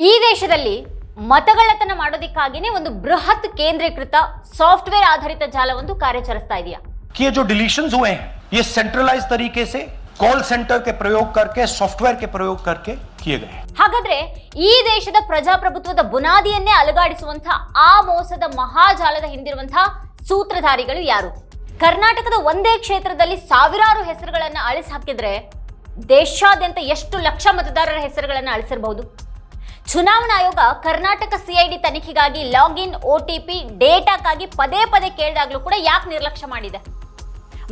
ಈ ದೇಶದಲ್ಲಿ ಮತಗಳ್ಳತನ ಮಾಡೋದಕ್ಕಾಗಿನೇ ಒಂದು ಬೃಹತ್ ಕೇಂದ್ರೀಕೃತ ಸಾಫ್ಟ್ವೇರ್ ಆಧಾರಿತ ಜಾಲವೊಂದು ಕಾರ್ಯಾಚರಿಸ್ತಾ ಇದೆಯಾ कि ये जो डिलीशंस हुए हैं ये सेंट्रलाइज तरीके से कॉल सेंटर के प्रयोग करके सॉफ्टवेयर के प्रयोग करके किए गए हैं ಹಾಗಾದ್ರೆ ಈ ದೇಶದ ಪ್ರಜಾಪ್ರಭುತ್ವದ ಬುನಾದಿಯನ್ನೇ ಅಲುಗಾಡಿಸುವಂತಹ ಆ ಮೋಸದ ಮಹಾಜಾಲದ ಹಿಂದಿರುವಂತಹ ಸೂತ್ರಧಾರಿಗಳು ಯಾರು ಕರ್ನಾಟಕದ ಒಂದೇ ಕ್ಷೇತ್ರದಲ್ಲಿ ಸಾವಿರಾರು ಹೆಸರುಗಳನ್ನ ಅಳಿಸಿ ಹಾಕಿದ್ರೆ ದೇಶಾದ್ಯಂತ ಎಷ್ಟು ಲಕ್ಷ ಮತದಾರರ ಹೆಸರುಗಳನ್ನ ಅಳಿಸಿರಬಹುದು ಚುನಾವಣಾ ಆಯೋಗ ಕರ್ನಾಟಕ ಸಿಐಡಿ ತನಿಖೆಗಾಗಿ ಲಾಗಿನ್ ಒಟಿಪಿ ಡೇಟಾಕ್ಕಾಗಿ ಪದೇ ಪದೇ ಕೇಳಿದಾಗಲೂ ಕೂಡ ಯಾಕೆ ನಿರ್ಲಕ್ಷ್ಯ ಮಾಡಿದೆ?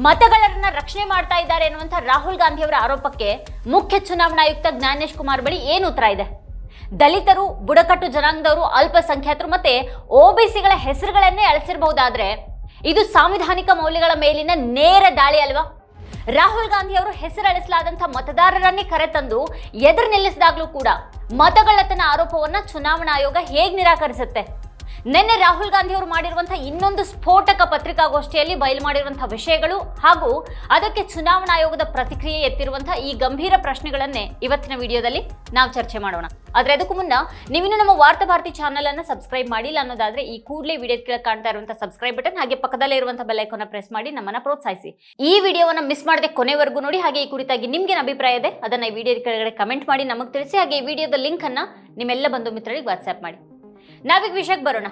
ಮತಗಳನ್ನ ರಕ್ಷಣೆ ಮಾಡ್ತಾ ಇದ್ದಾರೆ ಎನ್ನುವಂಥ ರಾಹುಲ್ ಗಾಂಧಿ ಅವರ ಆರೋಪಕ್ಕೆ ಮುಖ್ಯ ಚುನಾವಣಾ ಆಯುಕ್ತ ಜ್ಞಾನೇಶ್ ಕುಮಾರ್ ಬಳಿ ಏನು ಉತ್ತರ ಇದೆ? ದಲಿತರು, ಬುಡಕಟ್ಟು ಜನಾಂಗದವರು, ಅಲ್ಪಸಂಖ್ಯಾತರು ಮತ್ತೆ ಒಬಿಸಿಗಳ ಹೆಸರುಗಳನ್ನೇ ಅಳಿಸಿರಬಹುದಾದ್ರೆ ಇದು ಸಾಂವಿಧಾನಿಕ ಮೌಲ್ಯಗಳ ಮೇಲಿನ ನೇರ ದಾಳಿ ಅಲ್ವಾ? ರಾಹುಲ್ ಗಾಂಧಿ ಅವರು ಹೆಸರಳಿಸಲಾದಂಥ ಮತದಾರರನ್ನೇ ಕರೆತಂದು ಎದುರು ನಿಲ್ಲಿಸಿದಾಗಲೂ ಕೂಡ ಮತಗಳ್ಳತನ ಆರೋಪವನ್ನು ಚುನಾವಣಾ ಆಯೋಗ ಹೇಗೆ ನಿರಾಕರಿಸುತ್ತೆ? ನಿನ್ನೆ ರಾಹುಲ್ ಗಾಂಧಿ ಅವರು ಮಾಡಿರುವಂತಹ ಇನ್ನೊಂದು ಸ್ಫೋಟಕ ಪತ್ರಿಕಾಗೋಷ್ಠಿಯಲ್ಲಿ ಬಯಲು ಮಾಡಿರುವಂತಹ ವಿಷಯಗಳು ಹಾಗೂ ಅದಕ್ಕೆ ಚುನಾವಣಾ ಆಯೋಗದ ಪ್ರತಿಕ್ರಿಯೆ ಎತ್ತಿರುವಂತಹ ಈ ಗಂಭೀರ ಪ್ರಶ್ನೆಗಳನ್ನೇ ಇವತ್ತಿನ ವಿಡಿಯೋದಲ್ಲಿ ನಾವು ಚರ್ಚೆ ಮಾಡೋಣ. ಆದ್ರೆ ಅದಕ್ಕೂ ಮುನ್ನ ನೀವಿನ್ನು ನಮ್ಮ ವಾರ್ತಾ ಭಾರತಿ ಚಾನಲ್ ಅನ್ನ ಸಬ್ಸ್ಕ್ರೈಬ್ ಮಾಡಿಲ್ಲ ಅನ್ನೋದಾದ್ರೆ ಈ ಕೂಡಲೇ ವಿಡಿಯೋ ಕೆಳಗೆ ಕಾಣ್ತಾ ಇರುವಂತಹ ಸಬ್ಸ್ಕ್ರೈಬ್ ಬಟನ್ ಹಾಗೆ ಪಕ್ಕದಲ್ಲೇ ಇರುವಂತಹ ಬೆಲ್ ಐಕಾನ್ ಪ್ರೆಸ್ ಮಾಡಿ ನಮ್ಮನ್ನ ಪ್ರೋತ್ಸಾಹಿಸಿ. ಈ ವಿಡಿಯೋವನ್ನ ಮಿಸ್ ಮಾಡದೆ ಕೊನೆವರೆಗೂ ನೋಡಿ, ಹಾಗೆ ಈ ಕುರಿತಾಗಿ ನಿಮ್ಗೆ ಅಭಿಪ್ರಾಯ ಇದೆ ಅದನ್ನ ಈ ವಿಡಿಯೋ ಕೆಳಗಡೆ ಕಮೆಂಟ್ ಮಾಡಿ ನಮಗೆ ತಿಳಿಸಿ, ಹಾಗೆ ಈ ವಿಡಿಯೋದ ಲಿಂಕ್ ಅನ್ನ ನಿಮ್ಮೆಲ್ಲ ಬಂಧು ಮಿತ್ರರಿಗೆ ವಾಟ್ಸ್ಆಪ್ ಮಾಡಿ. ನಾವೀಗ ವಿಷಯಕ್ಕೆ ಬರೋಣ.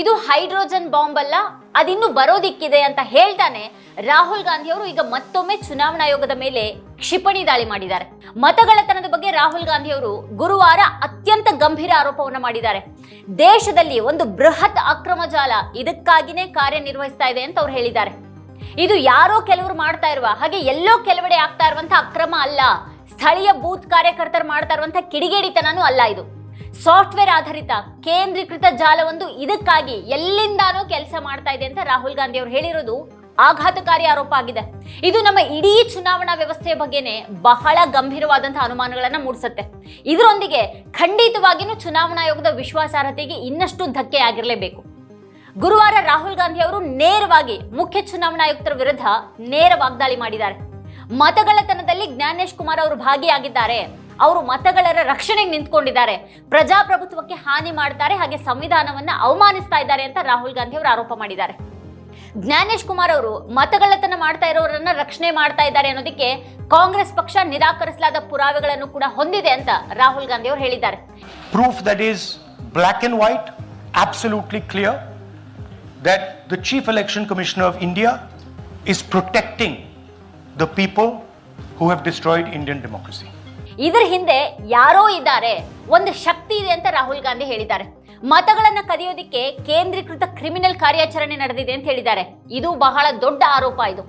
ಇದು ಹೈಡ್ರೋಜನ್ ಬಾಂಬ್ ಅಲ್ಲ, ಅದಿನ್ನು ಬರೋದಿಕ್ಕಿದೆ ಅಂತ ಹೇಳ್ತಾನೆ ರಾಹುಲ್ ಗಾಂಧಿ ಅವರು. ಈಗ ಮತ್ತೊಮ್ಮೆ ಚುನಾವಣಾ ಆಯೋಗದ ಮೇಲೆ ಕ್ಷಿಪಣಿ ದಾಳಿ ಮಾಡಿದ್ದಾರೆ. ಮತಗಳತನದ ಬಗ್ಗೆ ರಾಹುಲ್ ಗಾಂಧಿ ಅವರು ಗುರುವಾರ ಅತ್ಯಂತ ಗಂಭೀರ ಆರೋಪವನ್ನು ಮಾಡಿದ್ದಾರೆ. ದೇಶದಲ್ಲಿ ಒಂದು ಬೃಹತ್ ಅಕ್ರಮ ಜಾಲ, ಇದಕ್ಕಾಗಿನೇ ಕಾರ್ಯನಿರ್ವಹಿಸ್ತಾ ಇದೆ ಅಂತ ಅವ್ರು ಹೇಳಿದ್ದಾರೆ. ಇದು ಯಾರೋ ಕೆಲವರು ಮಾಡ್ತಾ ಇರುವ, ಹಾಗೆ ಎಲ್ಲೋ ಕೆಲವೆಡೆ ಆಗ್ತಾ ಇರುವಂತಹ ಅಕ್ರಮ ಅಲ್ಲ, ಸ್ಥಳೀಯ ಬೂತ್ ಕಾರ್ಯಕರ್ತರು ಮಾಡ್ತಾ ಇರುವಂತಹ ಕಿಡಿಗೇಡಿತನನೂ ಅಲ್ಲ ಇದು. ಸಾಫ್ಟ್ವೇರ್ ಆಧಾರಿತ ಕೇಂದ್ರೀಕೃತ ಜಾಲವೊಂದು ಇದಕ್ಕಾಗಿ ಎಲ್ಲಿಂದಾನೋ ಕೆಲಸ ಮಾಡ್ತಾ ಇದೆ ಅಂತ ರಾಹುಲ್ ಗಾಂಧಿ ಅವರು ಹೇಳಿರೋದು ಆಘಾತಕಾರಿ ಆರೋಪ ಆಗಿದೆ. ಇದು ನಮ್ಮ ಇಡೀ ಚುನಾವಣಾ ವ್ಯವಸ್ಥೆಯ ಬಗ್ಗೆನೇ ಬಹಳ ಗಂಭೀರವಾದಂತಹ ಅನುಮಾನಗಳನ್ನ ಮೂಡಿಸುತ್ತೆ. ಇದರೊಂದಿಗೆ ಖಂಡಿತವಾಗಿಯೂ ಚುನಾವಣಾ ಆಯೋಗದ ವಿಶ್ವಾಸಾರ್ಹತೆಗೆ ಇನ್ನಷ್ಟು ಧಕ್ಕೆ ಆಗಿರಲೇಬೇಕು. ಗುರುವಾರ ರಾಹುಲ್ ಗಾಂಧಿ ಅವರು ನೇರವಾಗಿ ಮುಖ್ಯ ಚುನಾವಣಾ ಆಯುಕ್ತರ ವಿರುದ್ಧ ನೇರ ವಾಗ್ದಾಳಿ ಮಾಡಿದ್ದಾರೆ. ಮತಗಳತನದಲ್ಲಿ ಜ್ಞಾನೇಶ್ ಕುಮಾರ್ ಅವರು ಭಾಗಿಯಾಗಿದ್ದಾರೆ. ಅವರು ಮತಗಳರ ರಕ್ಷಣೆಗೆ ನಿಂತ್ಕೊಂಡಿದ್ದಾರೆ. ಪ್ರಜಾಪ್ರಭುತ್ವಕ್ಕೆ ಹಾನಿ ಮಾಡ್ತಾರೆ, ಹಾಗೆ ಸಂವಿಧಾನವನ್ನ ಅವಮಾನಿಸ್ತಾ ಇದ್ದಾರೆ ಅಂತ ರಾಹುಲ್ ಗಾಂಧಿ ಅವರು ಆರೋಪ ಮಾಡಿದ್ದಾರೆ. ಜ್ಞಾನೇಶ್ ಕುಮಾರ್ ಅವರು ಮತಗಳತನ ಮಾಡ್ತಾ ಇರೋರನ್ನ ರಕ್ಷಣೆ ಮಾಡ್ತಾ ಇದ್ದಾರೆ ಅನ್ನೋದಕ್ಕೆ ಕಾಂಗ್ರೆಸ್ ಪಕ್ಷ ನಿರಾಕರಿಸಲಾದ ಪುರಾವೆಗಳನ್ನು ಕೂಡ ಹೊಂದಿದೆ ಅಂತ ರಾಹುಲ್ ಗಾಂಧಿ ಅವರು ಹೇಳಿದ್ದಾರೆ. Proof that is black and white absolutely clear that the Chief Election Commissioner of India is protecting the people who have destroyed Indian democracy. ಇದ್ರ ಹಿಂದೆ ಯಾರೋ ಇದ್ದಾರೆ. ಒಂದು ಶಕ್ತಿ ಇದೆ ಅಂತ ರಾಹುಲ್ ಗಾಂಧಿ ಹೇಳಿದ್ದಾರೆ. ಮತಗಳನ್ನು ಕದಿಯೋದಿಕ್ಕೆ ಕೇಂದ್ರೀಕೃತ ಕ್ರಿಮಿನಲ್ ಕಾರ್ಯಾಚರಣೆ ನಡೆದಿದೆ ಅಂತ ಹೇಳಿದ್ದಾರೆ. ಇದು ಬಹಳ ದೊಡ್ಡ ಆರೋಪ ಇದು.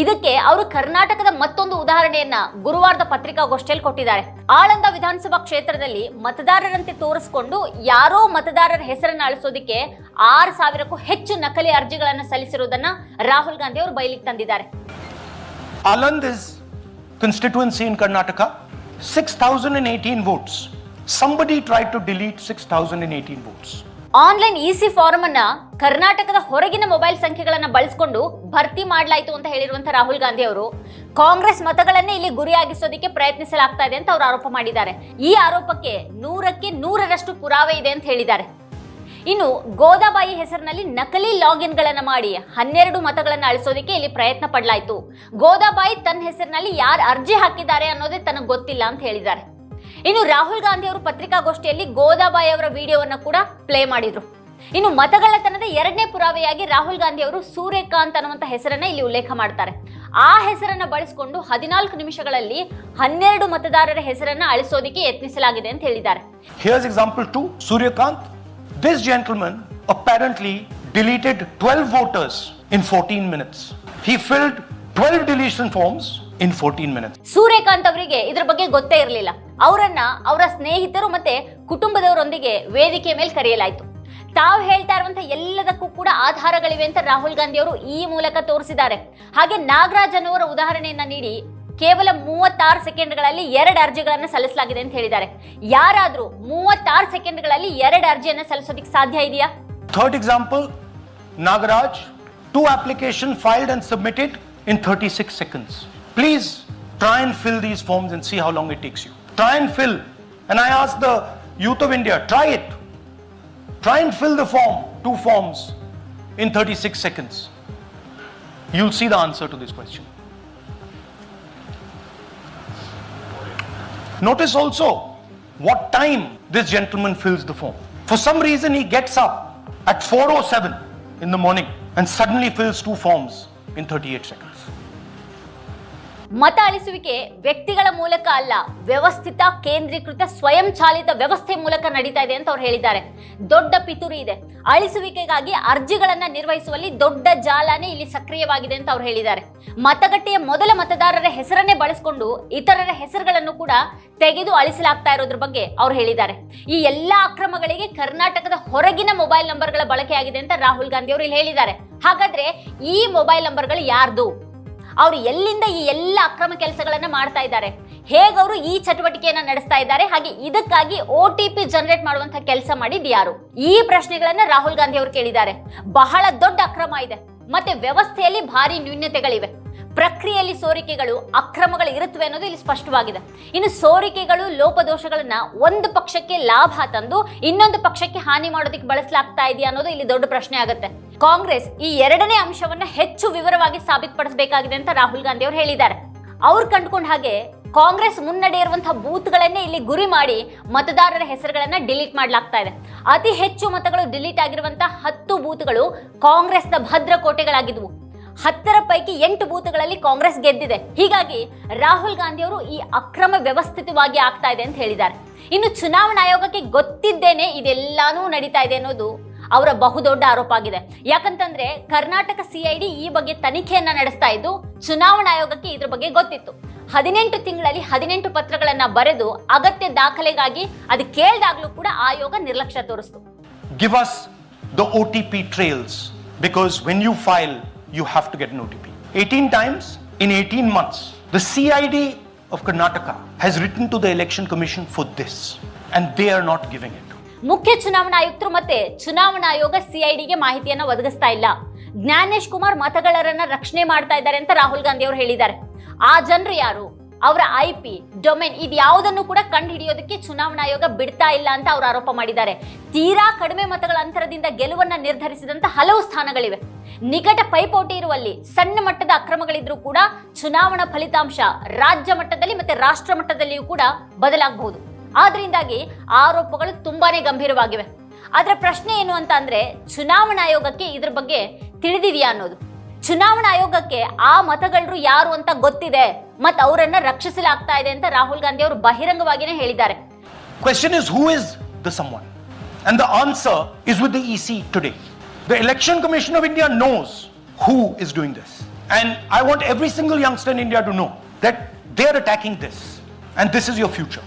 ಇದಕ್ಕೆ ಅವರು ಕರ್ನಾಟಕದ ಮತ್ತೊಂದು ಉದಾಹರಣೆಯನ್ನ ಗುರುವಾರದ ಪತ್ರಿಕಾಗೋಷ್ಠಿಯಲ್ಲಿ ಕೊಟ್ಟಿದ್ದಾರೆ. ಆಳಂದ ವಿಧಾನಸಭಾ ಕ್ಷೇತ್ರದಲ್ಲಿ ಮತದಾರರಂತೆ ತೋರಿಸಿಕೊಂಡು ಯಾರೋ ಮತದಾರರ ಹೆಸರನ್ನು ಅಳಿಸೋದಿಕ್ಕೆ ಆರು ಸಾವಿರಕ್ಕೂ ಹೆಚ್ಚು ನಕಲಿ ಅರ್ಜಿಗಳನ್ನ ಸಲ್ಲಿಸಿರುವುದನ್ನ ರಾಹುಲ್ ಗಾಂಧಿ ಅವರು ಬಯಲಿಗೆ ತಂದಿದ್ದಾರೆ. Aland is constituency in 6,018 votes. Somebody tried to delete 6,018 votes. Online EC form ಅನ್ನ ಕರ್ನಾಟಕದ ಹೊರಗಿನ ಮೊಬೈಲ್ ಸಂಖ್ಯೆಗಳನ್ನು ಬಳಸಿಕೊಂಡು ಭರ್ತಿ ಮಾಡಲಾಯಿತು ಅಂತ ಹೇಳಿರುವಂತ ರಾಹುಲ್ ಗಾಂಧಿ ಅವರು ಕಾಂಗ್ರೆಸ್ ಮತಗಳನ್ನೇ ಇಲ್ಲಿ ಗುರಿಯಾಗಿಸೋದಕ್ಕೆ ಪ್ರಯತ್ನಿಸಲಾಗ್ತಾ ಇದೆ ಅಂತ ಅವರು ಆರೋಪ ಮಾಡಿದ್ದಾರೆ ಈ ಆರೋಪಕ್ಕೆ ನೂರಕ್ಕೆ ನೂರರಷ್ಟು ಪುರಾವೆ ಇದೆ ಅಂತ ಹೇಳಿದ್ದಾರೆ ಇನ್ನು ಗೋದಾಬಾಯಿ ಹೆಸರಿನಲ್ಲಿ ನಕಲಿ ಲಾಗಿನ್ಗಳನ್ನು ಮಾಡಿ ಹನ್ನೆರಡು ಮತಗಳನ್ನು ಅಳಿಸೋದಕ್ಕೆ ಇಲ್ಲಿ ಪ್ರಯತ್ನ ಪಡಲಾಯಿತು. ಗೋದಾಬಾಯಿ ತನ್ನ ಹೆಸರಿನಲ್ಲಿ ಯಾರು ಅರ್ಜಿ ಹಾಕಿದ್ದಾರೆ ಅನ್ನೋದೇ ತನಗೆ ಗೊತ್ತಿಲ್ಲ ಅಂತ ಹೇಳಿದ್ದಾರೆ. ಇನ್ನು ರಾಹುಲ್ ಗಾಂಧಿ ಅವರು ಪತ್ರಿಕಾಗೋಷ್ಠಿಯಲ್ಲಿ ಗೋದಾಬಾಯಿ ಅವರ ವಿಡಿಯೋವನ್ನ ಕೂಡ ಪ್ಲೇ ಮಾಡಿದ್ರು. ಇನ್ನು ಮತಗಳತನದ ಎರಡನೇ ಪುರಾವೆಯಾಗಿ ರಾಹುಲ್ ಗಾಂಧಿ ಅವರು ಸೂರ್ಯಕಾಂತ್ ಅನ್ನುವಂತ ಹೆಸರನ್ನ ಇಲ್ಲಿ ಉಲ್ಲೇಖ ಮಾಡ್ತಾರೆ. ಆ ಹೆಸರನ್ನ ಬಳಸಿಕೊಂಡು ಹದಿನಾಲ್ಕು ನಿಮಿಷಗಳಲ್ಲಿ ಹನ್ನೆರಡು ಮತದಾರರ ಹೆಸರನ್ನ ಅಳಿಸೋದಕ್ಕೆ ಯತ್ನಿಸಲಾಗಿದೆ ಅಂತ ಹೇಳಿದ್ದಾರೆ. Example to Suryakant. This gentleman apparently deleted 12 voters in 14 minutes. He filled 12 deletion forms in 14 minutes. Suryakant ಅವರಿಗೆ ಇದ್ರ ಬಗ್ಗೆ ಗೊತ್ತೇ ಇರಲಿಲ್ಲ ಅವರನ್ನ ಅವರ ಸ್ನೇಹಿತರು ಮತ್ತೆ ಕುಟುಂಬದವರೊಂದಿಗೆ ವೇದಿಕೆ ಮೇಲೆ ಕರೆಯಲಾಯಿತು ತಾವು ಹೇಳ್ತಾ ಇರುವಂತಹ ಎಲ್ಲದಕ್ಕೂ ಕೂಡ ಆಧಾರಗಳಿವೆ ಅಂತ ರಾಹುಲ್ ಗಾಂಧಿ ಅವರು ಈ ಮೂಲಕ ತೋರಿಸಿದ್ದಾರೆ ಹಾಗೆ ನಾಗರಾಜ್ ಅನ್ನುವರ ಉದಾಹರಣೆಯನ್ನ ನೀಡಿ ಕೇವಲ ಮೂವತ್ತಾರು ಸೆಕೆಂಡ್ಗಳಲ್ಲಿ ಎರಡು ಅರ್ಜಿಗಳನ್ನು ಸಲ್ಲಿಸಲಾಗಿದೆ ಅಂತ ಹೇಳಿದ್ದಾರೆ ಯಾರಾದರೂ ಮೂವತ್ತಾರು ಸೆಕೆಂಡ್ಗಳಲ್ಲಿ ಎರಡು ಅರ್ಜಿಯನ್ನು ಸಲ್ಲಿಸೋದಕ್ಕೆ ಸಾಧ್ಯ ಇದೆಯಾ third example Nagaraj two application filed and submitted in 36 seconds Please try and fill these forms and see how long it takes you. Try and fill. And I ask the youth of India, try it. Try and fill the form, two forms, in 36 seconds. You'll see the answer to this question. Notice also what time this gentleman fills the form. For some reason, he gets up at 4:07 in the morning and suddenly fills two forms in 38 seconds. ಮತ ಅಳಿಸುವಿಕೆ ವ್ಯಕ್ತಿಗಳ ಮೂಲಕ ಅಲ್ಲ, ವ್ಯವಸ್ಥಿತ, ಕೇಂದ್ರೀಕೃತ, ಸ್ವಯಂ ಚಾಲಿತ ವ್ಯವಸ್ಥೆ ಮೂಲಕ ನಡೀತಾ ಇದೆ ಅಂತ ಅವ್ರು ಹೇಳಿದ್ದಾರೆ. ದೊಡ್ಡ ಪಿತೂರಿ ಇದೆ. ಅಳಿಸುವಿಕೆಗಾಗಿ ಅರ್ಜಿಗಳನ್ನ ನಿರ್ವಹಿಸುವಲ್ಲಿ ದೊಡ್ಡ ಜಾಲನೇ ಇಲ್ಲಿ ಸಕ್ರಿಯವಾಗಿದೆ ಅಂತ ಅವ್ರು ಹೇಳಿದ್ದಾರೆ. ಮತಗಟ್ಟೆಯ ಮೊದಲ ಮತದಾರರ ಹೆಸರನ್ನೇ ಬಳಸಿಕೊಂಡು ಇತರರ ಹೆಸರುಗಳನ್ನು ಕೂಡ ತೆಗೆದು ಅಳಿಸಲಾಗ್ತಾ ಇರೋದ್ರ ಬಗ್ಗೆ ಅವ್ರು ಹೇಳಿದ್ದಾರೆ. ಈ ಎಲ್ಲಾ ಅಕ್ರಮಗಳಿಗೆ ಕರ್ನಾಟಕದ ಹೊರಗಿನ ಮೊಬೈಲ್ ನಂಬರ್ಗಳ ಬಳಕೆಯಾಗಿದೆ ಅಂತ ರಾಹುಲ್ ಗಾಂಧಿ ಅವರು ಇಲ್ಲಿ ಹೇಳಿದ್ದಾರೆ. ಹಾಗಾದ್ರೆ ಈ ಮೊಬೈಲ್ ನಂಬರ್ಗಳು ಯಾರ್ದು? ಅವರು ಎಲ್ಲಿಂದ ಈ ಎಲ್ಲ ಅಕ್ರಮ ಕೆಲಸಗಳನ್ನು ಮಾಡ್ತಾ ಇದ್ದಾರೆ? ಹೇಗವರು ಈ ಚಟುವಟಿಕೆಯನ್ನು ನಡೆಸ್ತಾ ಇದ್ದಾರೆ? ಹಾಗೆ ಇದಕ್ಕಾಗಿ ಒ ಟಿ ಪಿ ಜನರೇಟ್ ಮಾಡುವಂತಹ ಕೆಲಸ ಮಾಡಿದ್ ಯಾರು? ಈ ಪ್ರಶ್ನೆಗಳನ್ನ ರಾಹುಲ್ ಗಾಂಧಿ ಅವರು ಕೇಳಿದ್ದಾರೆ. ಬಹಳ ದೊಡ್ಡ ಅಕ್ರಮ ಇದೆ. ಮತ್ತೆ ವ್ಯವಸ್ಥೆಯಲ್ಲಿ ಭಾರಿ ನ್ಯೂನ್ಯತೆಗಳಿವೆ ಪ್ರಕ್ರಿಯೆಯಲ್ಲಿ ಸೋರಿಕೆಗಳು, ಅಕ್ರಮಗಳು ಇರುತ್ತವೆ ಅನ್ನೋದು ಇಲ್ಲಿ ಸ್ಪಷ್ಟವಾಗಿದೆ. ಇನ್ನು ಸೋರಿಕೆಗಳು, ಲೋಪದೋಷಗಳನ್ನ ಒಂದು ಪಕ್ಷಕ್ಕೆ ಲಾಭ ತಂದು ಇನ್ನೊಂದು ಪಕ್ಷಕ್ಕೆ ಹಾನಿ ಮಾಡೋದಕ್ಕೆ ಬಳಸಲಾಗ್ತಾ ಇದೆಯಾ ಅನ್ನೋದು ಇಲ್ಲಿ ದೊಡ್ಡ ಪ್ರಶ್ನೆ ಆಗುತ್ತೆ. ಕಾಂಗ್ರೆಸ್ ಈ ಎರಡನೇ ಅಂಶವನ್ನ ಹೆಚ್ಚು ವಿವರವಾಗಿ ಸಾಬೀತುಪಡಿಸಬೇಕಾಗಿದೆ ಅಂತ ರಾಹುಲ್ ಗಾಂಧಿ ಅವರು ಹೇಳಿದ್ದಾರೆ. ಅವ್ರು ಕಂಡುಕೊಂಡ ಹಾಗೆ ಕಾಂಗ್ರೆಸ್ ಮುನ್ನಡೆ ಇರುವಂತಹ ಬೂತ್ಗಳನ್ನೇ ಇಲ್ಲಿ ಗುರಿ ಮಾಡಿ ಮತದಾರರ ಹೆಸರುಗಳನ್ನ ಡಿಲೀಟ್ ಮಾಡಲಾಗ್ತಾ ಇದೆ. ಅತಿ ಹೆಚ್ಚು ಮತಗಳು ಡಿಲೀಟ್ ಆಗಿರುವಂತಹ ಹತ್ತು ಬೂತ್ಗಳು ಕಾಂಗ್ರೆಸ್ನ ಭದ್ರಕೋಟೆಗಳಾಗಿದ್ವು. ಹತ್ತರ ಪೈಕಿ ಎಂಟು ಬೂತ್ಗಳಲ್ಲಿ ಕಾಂಗ್ರೆಸ್ ಗೆದ್ದಿದೆ. ಹೀಗಾಗಿ ರಾಹುಲ್ ಗಾಂಧಿ ಅವರು ಈ ಅಕ್ರಮ ವ್ಯವಸ್ಥಿತವಾಗಿ ಆಗ್ತಾ ಇದೆ ಅಂತ ಹೇಳಿದ್ದಾರೆ. ಇನ್ನು ಚುನಾವಣಾ ಆಯೋಗಕ್ಕೆ ಗೊತ್ತಿದ್ದೇನೆ ಇದೆಲ್ಲಾನು ನಡೀತಾ ಇದೆ ಅನ್ನೋದು ಅವರ ಬಹುದೊಡ್ಡ ಆರೋಪ ಆಗಿದೆ ಯಾಕಂತಂದ್ರೆ ಕರ್ನಾಟಕ ಸಿಐಡಿ ಈ ಬಗ್ಗೆ ತನಿಖೆಯನ್ನ ನಡೆಸ್ತಾ ಇದ್ದು ಚುನಾವಣಾ ಆಯೋಗಕ್ಕೆ ಇದ್ರ ಬಗ್ಗೆ ಗೊತ್ತಿತ್ತು ಹದಿನೆಂಟು ತಿಂಗಳಲ್ಲಿ ಹದಿನೆಂಟು ಪತ್ರಗಳನ್ನ ಬರೆದು ಅಗತ್ಯ ದಾಖಲೆಗಾಗಿ ಅದು ಕೇಳ್ದಾಗ್ಲೂ ಕೂಡ ಆಯೋಗ ನಿರ್ಲಕ್ಷ್ಯ ತೋರಿಸ್ತು Give us the OTP trails you when you file, you have to get an OTP. 18 times in 18 months, the CID of Karnataka has written to the Election Commission for this, and they are not giving it. ಮುಖ್ಯ ಚುನಾವಣಾ ಆಯುಕ್ತರು ಮತ್ತೆ ಚುನಾವಣಾ ಆಯೋಗ ಸಿಐಡಿಗೆ ಮಾಹಿತಿಯನ್ನ ಒದಗಿಸ್ತಾ ಇಲ್ಲ. ಜ್ಞಾನೇಶ್ ಕುಮಾರ್ ಮತಗಳರನ್ನ ರಕ್ಷಣೆ ಮಾಡ್ತಾ ಇದ್ದಾರೆ ಅಂತ ರಾಹುಲ್ ಗಾಂಧಿ ಅವರು ಹೇಳಿದ್ದಾರೆ. ಆ ಜನರು ಯಾರು? ಅವರ ಐ ಪಿ, ಡೊಮೇನ್ ಇದ್ಯಾವುದನ್ನು ಕೂಡ ಕಂಡು ಹಿಡಿಯೋದಕ್ಕೆ ಚುನಾವಣಾ ಆಯೋಗ ಬಿಡ್ತಾ ಇಲ್ಲ ಅಂತ ಅವರು ಆರೋಪ ಮಾಡಿದ್ದಾರೆ. ತೀರಾ ಕಡಿಮೆ ಮತಗಳ ಅಂತರದಿಂದ ಗೆಲುವನ್ನ ನಿರ್ಧರಿಸಿದಂತ ಹಲವು ಸ್ಥಾನಗಳಿವೆ. ನಿಕಟ ಪೈಪೋಟಿ ಇರುವಲ್ಲಿ ಸಣ್ಣ ಮಟ್ಟದ ಅಕ್ರಮಗಳಿದ್ರೂ ಕೂಡ ಚುನಾವಣಾ ಫಲಿತಾಂಶ ರಾಜ್ಯ ಮಟ್ಟದಲ್ಲಿ ಮತ್ತೆ ರಾಷ್ಟ್ರ ಮಟ್ಟದಲ್ಲಿಯೂ ಕೂಡ ಬದಲಾಗಬಹುದು. ಆದ್ರಿಂದಾಗಿ ಆರೋಪಗಳು ತುಂಬಾನೇ ಗಂಭೀರವಾಗಿವೆ. ಅದರ ಪ್ರಶ್ನೆ ಏನು ಅಂತ ಅಂದ್ರೆ, ಚುನಾವಣಾ ಆಯೋಗಕ್ಕೆ ಇದ್ರ ಬಗ್ಗೆ ತಿಳಿದಿದೆಯಾ ಅನ್ನೋದು. ಚುನಾವಣಾ ಆಯೋಗಕ್ಕೆ ಆ ಮತಗಳರು ಯಾರು ಅಂತ ಗೊತ್ತಿದೆ ಮತ್ತು ಅವರನ್ನ ರಕ್ಷಿಸಲಾಗ್ತಾ ಇದೆ ಅಂತ ರಾಹುಲ್ ಗಾಂಧಿ ಅವರು ಬಹಿರಂಗವಾಗಿನೇ ಹೇಳಿದ್ದಾರೆ. Question is who is the someone and the answer is with the EC today the election commission of India knows who is doing this and I want every single youngster in India to know that they are attacking this and this is your future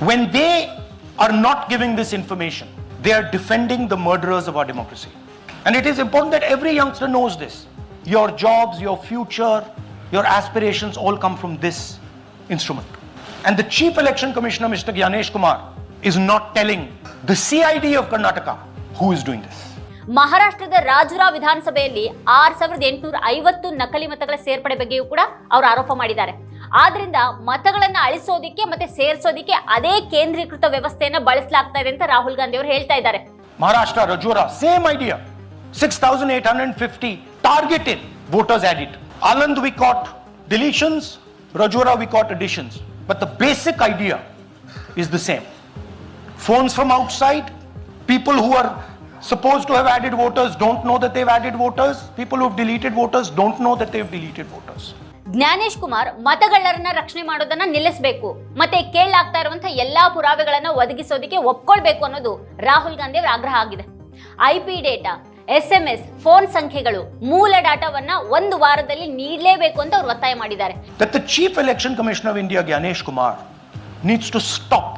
When they are not giving this information, they are defending the murderers of our democracy. And it is important that every youngster knows this. Your jobs, your future, your aspirations all come from this instrument. And the Chief Election Commissioner, Mr. Gyanesh Kumar, is not telling the CID of Karnataka who is doing this. ಮಹಾರಾಷ್ಟ್ರದ ರಾಜುರಾ ವಿಧಾನಸಭೆಯಲ್ಲಿ R ಸಾವಿರದ ಎಂಟುನೂರ ಐವತ್ತು ನಕಲಿ ಮತಗಳ ಸೇರ್ಪಡೆ ಬಗ್ಗೆಯೂ ಕೂಡ ಅವರು ಆರೋಪ ಮಾಡಿದ್ದಾರೆ ಆದ್ರಿಂದ ಮತಗಳನ್ನು ಅಳಿಸೋದಿಕ್ಕೆ ಮತ್ತೆ ಸೇರಿಸೋದಿಕ್ಕೆ ಅದೇ ಕೇಂದ್ರೀಕೃತ ವ್ಯವಸ್ಥೆಯನ್ನು ಬಳಸಲಾಗ್ತಾ ಅಂತ ರಾಹುಲ್ ಗಾಂಧಿ ಅವರು ಹೇಳ್ತಾ ಇದ್ದಾರೆ. Maharashtra, Rajura same idea six thousand eight hundred fifty target in voters audit Aland we caught deletions Rajura we caught additions but the basic idea is the same phones from outside people who are supposed to have added voters don't know that they've added voters people who deleted voters don't know that they've deleted voters Gyanesh Kumar ಮತಗಳರನ್ನ ರಕ್ಷಣೆ ಮಾಡೋದನ್ನ ನಿಲ್ಲಿಸಬೇಕು. ಮತ್ತೆ ಕೇಳಾಗ್ತಾ ಇರುವಂತಹ ಎಲ್ಲಾ ಪುರಾವೆಗಳನ್ನ ಒದಗಿಸೋದಕ್ಕೆ ಒಪ್ಕೊಳ್ಬೇಕು ಅನ್ನೋದು ರಾಹುಲ್ ಗಾಂಧಿ ಅವರ ಆಗ್ರಹ ಆಗಿದೆ. I P data S M S phone ಸಂಖ್ಯೆಗಳು, ಮೂಲ ಡಾಟಾವನ್ನ ಒಂದು ವಾರದಲ್ಲಿ ನೀಡಲೇಬೇಕು ಅಂತ ಅವರು ಒತ್ತಾಯ ಮಾಡಿದ್ದಾರೆ. Chief election commission of India Gyanesh Kumar needs to stop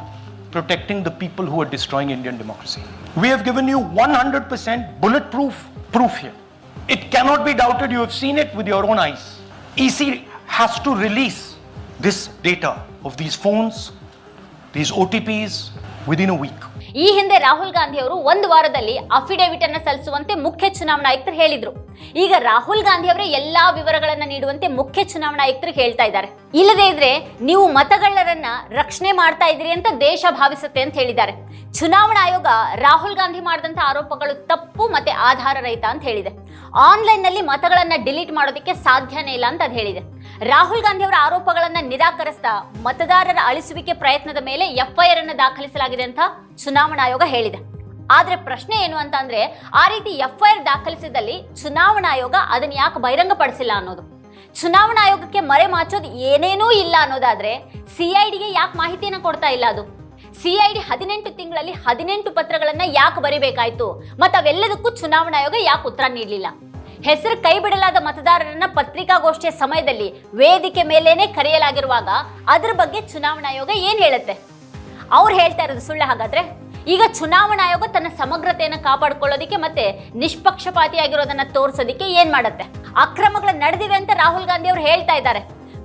protecting the people who are destroying Indian democracy we have given you one hundred percent bullet proof proof it cannot be doubted you have seen it with your own eyes EC has to release this data of these phones, these OTPs within a week. ಈ ಹಿಂದೆ ರಾಹುಲ್ ಗಾಂಧಿ ಅವರು ಒಂದು ವಾರದಲ್ಲಿ affidavit ಅನ್ನು ಸಲ್ಲಿಸುವಂತೆ ಮುಖ್ಯ ಚುನಾವಣಾ ಆಯುಕ್ತರು ಹೇಳಿದ್ರು. ಈಗ ರಾಹುಲ್ ಗಾಂಧಿ ಅವರೇ ಎಲ್ಲಾ ವಿವರಗಳನ್ನು ನೀಡುವಂತೆ ಮುಖ್ಯ ಚುನಾವಣಾ ಆಯುಕ್ತರು ಹೇಳ್ತಾ ಇದ್ದಾರೆ. ಇಲ್ಲದೇ ಇದ್ರೆ ನೀವು ಮತಗಳ್ಳರನ್ನ ರಕ್ಷಣೆ ಮಾಡ್ತಾ ಇದ್ರಿ ಅಂತ ದೇಶ ಭಾವಿಸುತ್ತೆ ಅಂತ ಹೇಳಿದ್ದಾರೆ. ಚುನಾವಣಾ ಆಯೋಗ ರಾಹುಲ್ ಗಾಂಧಿ ಮಾಡಿದಂಥ ಆರೋಪಗಳು ತಪ್ಪು ಮತ್ತೆ ಆಧಾರ ರಹಿತ ಅಂತ ಹೇಳಿದೆ. ಆನ್ಲೈನ್ನಲ್ಲಿ ಮತಗಳನ್ನ ಡಿಲೀಟ್ ಮಾಡೋದಕ್ಕೆ ಸಾಧ್ಯನೇ ಇಲ್ಲ ಅಂತ ಅದು ಹೇಳಿದೆ. ರಾಹುಲ್ ಗಾಂಧಿ ಅವರ ಆರೋಪಗಳನ್ನ ನಿರಾಕರಿಸ್ತಾ ಮತದಾರರ ಅಳಿಸುವಿಕೆ ಪ್ರಯತ್ನದ ಮೇಲೆ ಎಫ್ಐಆರ್ ಅನ್ನು ದಾಖಲಿಸಲಾಗಿದೆ ಅಂತ ಚುನಾವಣಾ ಆಯೋಗ ಹೇಳಿದೆ. ಆದರೆ ಪ್ರಶ್ನೆ ಏನು ಅಂತ ಅಂದ್ರೆ, ಆ ರೀತಿ ಎಫ್ಐಆರ್ ದಾಖಲಿಸಿದಲ್ಲಿ ಚುನಾವಣಾ ಆಯೋಗ ಅದನ್ನ ಯಾಕೆ ಬಹಿರಂಗಪಡಿಸಿಲ್ಲ ಅನ್ನೋದು. ಚುನಾವಣಾ ಆಯೋಗಕ್ಕೆ ಮರೆ ಮಾಚೋದು ಏನೇನೂ ಇಲ್ಲ ಅನ್ನೋದಾದ್ರೆ ಸಿಐಡಿಗೆ ಯಾಕೆ ಮಾಹಿತಿಯನ್ನು ಕೊಡ್ತಾ ಇಲ್ಲ ಅದು? ಸಿಐಡಿ ಹದಿನೆಂಟು ತಿಂಗಳಲ್ಲಿ ಹದಿನೆಂಟು ಪತ್ರಗಳನ್ನ ಯಾಕೆ ಬರೀಬೇಕಾಯ್ತು? ಮತ್ತು ಅವೆಲ್ಲದಕ್ಕೂ ಚುನಾವಣಾ ಆಯೋಗ ಯಾಕೆ ಉತ್ತರ ನೀಡಲಿಲ್ಲ? ಹೆಸರು ಕೈ ಬಿಡಲಾದ ಮತದಾರರನ್ನ ಪತ್ರಿಕಾಗೋಷ್ಠಿಯ ಸಮಯದಲ್ಲಿ ವೇದಿಕೆ ಮೇಲೇನೆ ಕರೆಯಲಾಗಿರುವಾಗ ಅದ್ರ ಬಗ್ಗೆ ಚುನಾವಣಾ ಆಯೋಗ ಏನ್ ಹೇಳುತ್ತೆ? ಅವ್ರು ಹೇಳ್ತಾ ಇರೋದು ಸುಳ್ಳು ಹಾಗಾದ್ರೆ? ಈಗ ಚುನಾವಣಾ ಆಯೋಗ ತನ್ನ ಸಮಗ್ರತೆಯನ್ನು ಕಾಪಾಡ್ಕೊಳ್ಳೋದಕ್ಕೆ ಮತ್ತೆ ನಿಷ್ಪಕ್ಷಪಾತಿಯಾಗಿರೋದನ್ನ ತೋರಿಸೋದಕ್ಕೆ ಏನ್ ಮಾಡುತ್ತೆ? ಅಕ್ರಮಗಳು ನಡೆದಿವೆ ಅಂತ ರಾಹುಲ್ ಗಾಂಧಿ ಅವರು ಹೇಳ್ತಾ ಇದ್ದಾರೆ.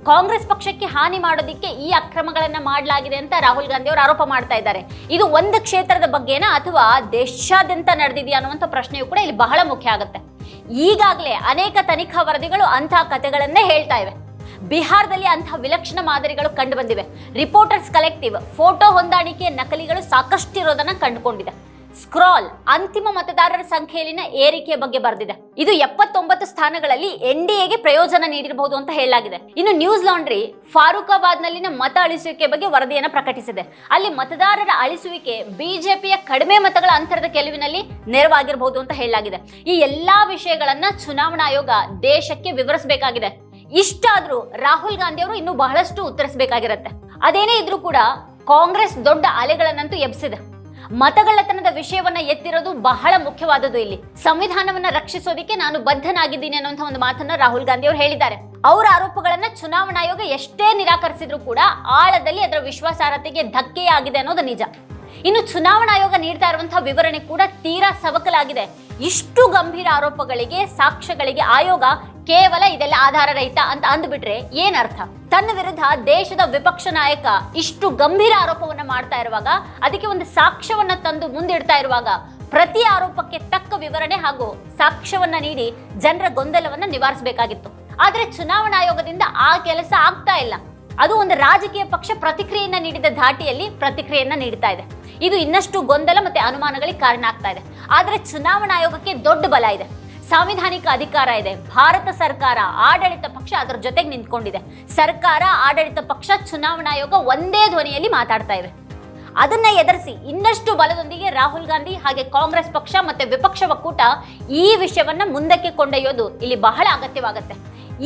ಕಾಂಗ್ರೆಸ್ ಪಕ್ಷಕ್ಕೆ ಹಾನಿ ಮಾಡೋದಿಕ್ಕೆ ಈ ಅಕ್ರಮಗಳನ್ನ ಮಾಡಲಾಗಿದೆ ಅಂತ ರಾಹುಲ್ ಗಾಂಧಿ ಅವರು ಆರೋಪ ಮಾಡ್ತಾ ಇದ್ದಾರೆ. ಇದು ಒಂದು ಕ್ಷೇತ್ರದ ಬಗ್ಗೆನಾ ಅಥವಾ ದೇಶಾದ್ಯಂತ ನಡೆದಿದೆಯಾ ಅನ್ನುವಂಥ ಪ್ರಶ್ನೆಯು ಕೂಡ ಇಲ್ಲಿ ಬಹಳ ಮುಖ್ಯ ಆಗುತ್ತೆ. ಈಗಾಗಲೇ ಅನೇಕ ತನಿಖಾ ವರದಿಗಳು ಅಂತಹ ಕಥೆಗಳನ್ನೇ ಹೇಳ್ತಾ ಇವೆ. ಬಿಹಾರದಲ್ಲಿ ಅಂತಹ ವಿಲಕ್ಷಣ ಮಾದರಿಗಳು ಕಂಡು ಬಂದಿವೆ. ರಿಪೋರ್ಟರ್ಸ್ ಕಲೆಕ್ಟಿವ್ ಫೋಟೋ ಹೊಂದಾಣಿಕೆಯ ನಕಲಿಗಳು ಸಾಕಷ್ಟಿರೋದನ್ನ ಕಂಡುಕೊಂಡಿದೆ. ಸ್ಕ್ರಾಲ್ ಅಂತಿಮ ಮತದಾರರ ಸಂಖ್ಯೆಯಲ್ಲಿನ ಏರಿಕೆ ಬಗ್ಗೆ ಬರೆದಿದೆ. ಇದು ಎಪ್ಪತ್ತೊಂಬತ್ತು ಸ್ಥಾನಗಳಲ್ಲಿ ಎನ್ ಡಿ ಪ್ರಯೋಜನ ನೀಡಿರಬಹುದು ಅಂತ ಹೇಳಲಾಗಿದೆ. ಇನ್ನು ನ್ಯೂಸ್ ಲಾಂಡ್ರಿ ಫಾರೂಕಾಬಾದ್ನಲ್ಲಿನ ಮತ ಅಳಿಸುವಿಕೆ ಬಗ್ಗೆ ವರದಿಯನ್ನು ಪ್ರಕಟಿಸಿದೆ. ಅಲ್ಲಿ ಮತದಾರರ ಅಳಿಸುವಿಕೆ ಬಿಜೆಪಿಯ ಕಡಿಮೆ ಮತಗಳ ಅಂತರದ ಗೆಲುವಿನಲ್ಲಿ ನೆರವಾಗಿರಬಹುದು ಅಂತ ಹೇಳಲಾಗಿದೆ. ಈ ಎಲ್ಲಾ ವಿಷಯಗಳನ್ನ ಚುನಾವಣಾ ಆಯೋಗ ದೇಶಕ್ಕೆ ವಿವರಿಸಬೇಕಾಗಿದೆ. ಇಷ್ಟಾದ್ರೂ ರಾಹುಲ್ ಗಾಂಧಿ ಅವರು ಇನ್ನೂ ಬಹಳಷ್ಟು ಉತ್ತರಿಸಬೇಕಾಗಿರತ್ತೆ. ಅದೇನೇ ಇದ್ರೂ ಕೂಡ ಕಾಂಗ್ರೆಸ್ ದೊಡ್ಡ ಅಲೆಗಳನ್ನಂತೂ ಎಬ್ಸಿದೆ. ಮತಗಳ್ಳತನದ ವಿಷಯವನ್ನ ಎತ್ತಿರೋದು ಬಹಳ ಮುಖ್ಯವಾದದ್ದು ಇಲ್ಲಿ. ಸಂವಿಧಾನವನ್ನ ರಕ್ಷಿಸೋದಿಕ್ಕೆ ನಾನು ಬದ್ಧನಾಗಿದ್ದೀನಿ ಅನ್ನುವಂತ ಒಂದು ಮಾತನ್ನ ರಾಹುಲ್ ಗಾಂಧಿ ಅವರು ಹೇಳಿದ್ದಾರೆ. ಅವರ ಆರೋಪಗಳನ್ನ ಚುನಾವಣಾ ಆಯೋಗ ಎಷ್ಟೇ ನಿರಾಕರಿಸಿದ್ರು ಕೂಡ ಆಳದಲ್ಲಿ ಅದರ ವಿಶ್ವಾಸಾರ್ಹತೆಗೆ ಧಕ್ಕೆಯಾಗಿದೆ ಅನ್ನೋದು ನಿಜ. ಇನ್ನು ಚುನಾವಣಾ ಆಯೋಗ ನೀಡ್ತಾ ಇರುವಂತಹ ವಿವರಣೆ ಕೂಡ ತೀರಾ ಸವಕಲಾಗಿದೆ. ಇಷ್ಟು ಗಂಭೀರ ಆರೋಪಗಳಿಗೆ, ಸಾಕ್ಷ್ಯಗಳಿಗೆ ಆಯೋಗ ಕೇವಲ ಇದೆಲ್ಲ ಆಧಾರ ರಹಿತ ಅಂತ ಅಂದ್ಬಿಟ್ರೆ ಅರ್ಥ? ತನ್ನ ವಿರುದ್ಧ ದೇಶದ ವಿಪಕ್ಷ ನಾಯಕ ಇಷ್ಟು ಗಂಭೀರ ಆರೋಪವನ್ನ ಮಾಡ್ತಾ ಇರುವಾಗ, ಅದಕ್ಕೆ ಒಂದು ಸಾಕ್ಷ್ಯವನ್ನ ತಂದು ಮುಂದಿಡ್ತಾ ಇರುವಾಗ ಪ್ರತಿ ಆರೋಪಕ್ಕೆ ತಕ್ಕ ವಿವರಣೆ ಹಾಗೂ ಸಾಕ್ಷ್ಯವನ್ನ ನೀಡಿ ಜನರ ಗೊಂದಲವನ್ನ ನಿವಾರಿಸಬೇಕಾಗಿತ್ತು. ಆದ್ರೆ ಚುನಾವಣಾ ಆಯೋಗದಿಂದ ಆ ಕೆಲಸ ಆಗ್ತಾ ಇಲ್ಲ. ಅದು ಒಂದು ರಾಜಕೀಯ ಪಕ್ಷ ಪ್ರತಿಕ್ರಿಯೆಯನ್ನ ನೀಡಿದ ಧಾಟಿಯಲ್ಲಿ ಪ್ರತಿಕ್ರಿಯೆಯನ್ನ ನೀಡ್ತಾ ಇದೆ. ಇದು ಇನ್ನಷ್ಟು ಗೊಂದಲ ಮತ್ತೆ ಅನುಮಾನಗಳಿಗೆ ಕಾರಣ ಆಗ್ತಾ ಇದೆ. ಆದ್ರೆ ಚುನಾವಣಾ ಆಯೋಗಕ್ಕೆ ದೊಡ್ಡ ಬಲ ಇದೆ. ಸಾಂವಿಧಾನಿಕ ಅಧಿಕಾರ ಇದೆ. ಭಾರತ ಸರ್ಕಾರ, ಆಡಳಿತ ಪಕ್ಷ ಅದರ ಜೊತೆಗೆ ನಿಂತ್ಕೊಂಡಿದೆ. ಸರ್ಕಾರ, ಆಡಳಿತ ಪಕ್ಷ, ಚುನಾವಣಾ ಆಯೋಗ ಒಂದೇ ಧ್ವನಿಯಲ್ಲಿ ಮಾತಾಡ್ತಾ ಇವೆ. ಅದನ್ನ ಎದುರಿಸಿ ಇನ್ನಷ್ಟು ಬಲದೊಂದಿಗೆ ರಾಹುಲ್ ಗಾಂಧಿ ಹಾಗೆ ಕಾಂಗ್ರೆಸ್ ಪಕ್ಷ ಮತ್ತೆ ವಿಪಕ್ಷ ಒಕ್ಕೂಟ ಈ ವಿಷಯವನ್ನ ಮುಂದಕ್ಕೆ ಕೊಂಡೊಯ್ಯೋದು ಇಲ್ಲಿ ಬಹಳ ಅಗತ್ಯವಾಗುತ್ತೆ.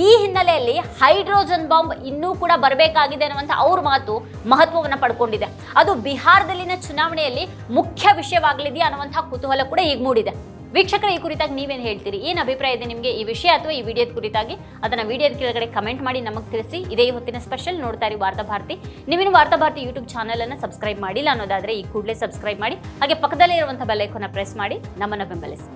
ಈ ಹಿನ್ನೆಲೆಯಲ್ಲಿ ಹೈಡ್ರೋಜನ್ ಬಾಂಬ್ ಇನ್ನೂ ಕೂಡ ಬರಬೇಕಾಗಿದೆ ಅನ್ನುವಂಥ ಅವ್ರ ಮಾತು ಮಹತ್ವವನ್ನು ಪಡ್ಕೊಂಡಿದೆ. ಅದು ಬಿಹಾರದಲ್ಲಿನ ಚುನಾವಣೆಯಲ್ಲಿ ಮುಖ್ಯ ವಿಷಯವಾಗಲಿದೆಯಾ ಅನ್ನುವಂಥ ಕುತೂಹಲ ಕೂಡ ಈಗ ಮೂಡಿದೆ. ವೀಕ್ಷಕರ, ಈ ಕುರಿತಾಗಿ ನೀವೇನು ಹೇಳ್ತೀರಿ? ಏನು ಅಭಿಪ್ರಾಯ ಇದೆ ನಿಮಗೆ ಈ ವಿಷಯ ಅಥವಾ ಈ ವಿಡಿಯೋದ ಕುರಿತಾಗಿ? ಅದನ್ನ ವಿಡಿಯೋದ ಕೆಳಗಡೆ ಕಮೆಂಟ್ ಮಾಡಿ ನಮಗೆ ತಿಳಿಸಿ. ಇದೇ ಹೊತ್ತಿನ ಸ್ಪೆಷಲ್ ನೋಡ್ತಾ ಇರಿ ವಾರ್ತಾ ಭಾರತಿ. ನೀವೇನು ವಾರ್ತಾ ಭಾರತಿ ಯೂಟ್ಯೂಬ್ ಚಾನಲ್ ಅನ್ನು ಸಬ್ಸ್ಕ್ರೈಬ್ ಮಾಡಿಲ್ಲ ಅನ್ನೋದಾದ್ರೆ ಈ ಕೂಡಲೇ ಸಬ್ಸ್ಕ್ರೈಬ್ ಮಾಡಿ. ಹಾಗೆ ಪಕ್ಕದಲ್ಲೇ ಇರುವಂಥ ಬೆಲ್ ಐಕಾನ್ ಪ್ರೆಸ್ ಮಾಡಿ. ನಮ್ಮನ್ನು ಬೆಂಬಲಿಸಿ.